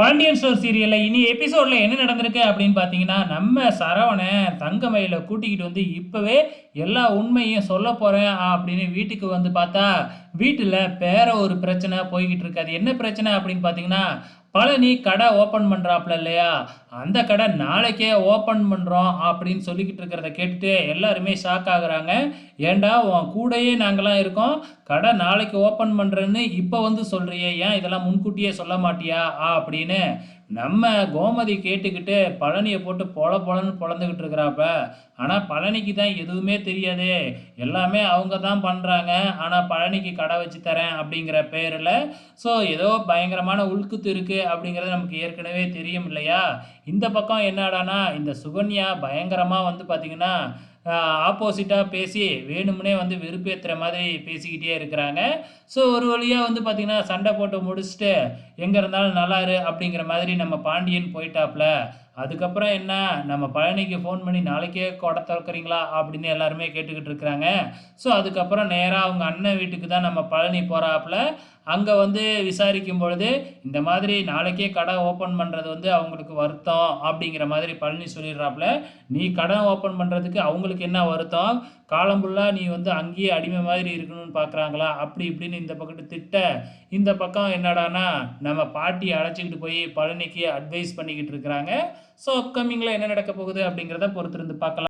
Pandian store சீரியலில் இனி எபிசோடில் என்ன நடந்திருக்கு அப்படின்னு பார்த்தீங்கன்னா நம்ம சரவணை தங்கமயில கூட்டிக்கிட்டு வந்து இப்போவே எல்லா உண்மையும் சொல்ல போகிறேன் அப்படின்னு வீட்டுக்கு வந்து பார்த்தா வீட்டில் வேற ஒரு பிரச்சனை போய்கிட்டு இருக்கு. அது என்ன பிரச்சனை அப்படின்னு பார்த்தீங்கன்னா பழனி கடை ஓப்பன் பண்ணுறாப்புல இல்லையா? அந்த கடை நாளைக்கே ஓப்பன் பண்ணுறோம் அப்படின்னு சொல்லிக்கிட்டு இருக்கிறத கேட்டுட்டு எல்லாருமே ஷாக் ஆகுறாங்க. ஏண்டா உன் கூடயே நாங்களாம் இருக்கோம். கடை நாளைக்கு ஓப்பன் பண்ணுறேன்னு இப்போ வந்து சொல்கிறியே ஏன் இதெல்லாம் முன்கூட்டியே சொல்ல மாட்டியா? ஆ அப்படின்னு நம்ம கோமதி கேட்டுக்கிட்டு பழனியை போட்டு பொல பொலன்னு பொழந்துக்கிட்டு இருக்கிறாப்ப ஆனால் பழனிக்கு தான் எதுவுமே தெரியாதே. எல்லாமே அவங்க தான் பண்ணுறாங்க ஆனால் பழனிக்கு கடை வச்சு தரேன் அப்படிங்கிற பேரில் ஸோ ஏதோ பயங்கரமான உள்குத்து இருக்குது அப்படிங்கிறது நமக்கு ஏற்கனவே தெரியும் இல்லையா? இந்த பக்கம் என்னடானா இந்த சுகன்யா பயங்கரமாக வந்து பார்த்திங்கன்னா ஆப்போசிட்டாக பேசி வேணும்னே வந்து வெறுப்பேற்றுற மாதிரி பேசிக்கிட்டே இருக்கிறாங்க. ஸோ ஒரு வழியாக வந்து பார்த்திங்கன்னா சண்டை போட்டு முடிச்சுட்டு எங்கே இருந்தாலும் நல்லா இரு அப்படிங்கிற மாதிரி நம்ம பாண்டியன் போயிட்டாப்ல. அதுக்கப்புறம் என்ன? நம்ம பழனிக்கு ஃபோன் பண்ணி நாளைக்கே கொடை திறக்கிறீங்களா? அப்படின்னு எல்லாருமே கேட்டுக்கிட்டு இருக்கிறாங்க. ஸோ அதுக்கப்புறம் நேராக அவங்க அண்ணன் வீட்டுக்கு தான் நம்ம பழனி போகிறாப்புல அங்கே வந்து விசாரிக்கும் பொழுது இந்த மாதிரி நாளைக்கே கடை ஓப்பன் பண்ணுறது வந்து அவங்களுக்கு வருத்தம் அப்படிங்கிற மாதிரி பழனி சொல்லிடுறாப்புல. நீ கடை ஓப்பன் பண்ணுறதுக்கு அவங்களுக்கு என்ன வருத்தம்? காலம் ஃபுல்லாக நீ வந்து அங்கேயே அடிமை மாதிரி இருக்கணும்னு பார்க்குறாங்களா அப்படி இப்படின்னு இந்த பக்கத்து திட்ட இந்த பக்கம் என்னடானா நம்ம பாட்டியை அழைச்சிக்கிட்டு போய் பழனிக்கு அட்வைஸ் பண்ணிக்கிட்டு இருக்கிறாங்க. ஸோ அப்கமிங்கில் என்ன நடக்க போகுது அப்படிங்கிறத பொறுத்திருந்து பார்க்கலாம்.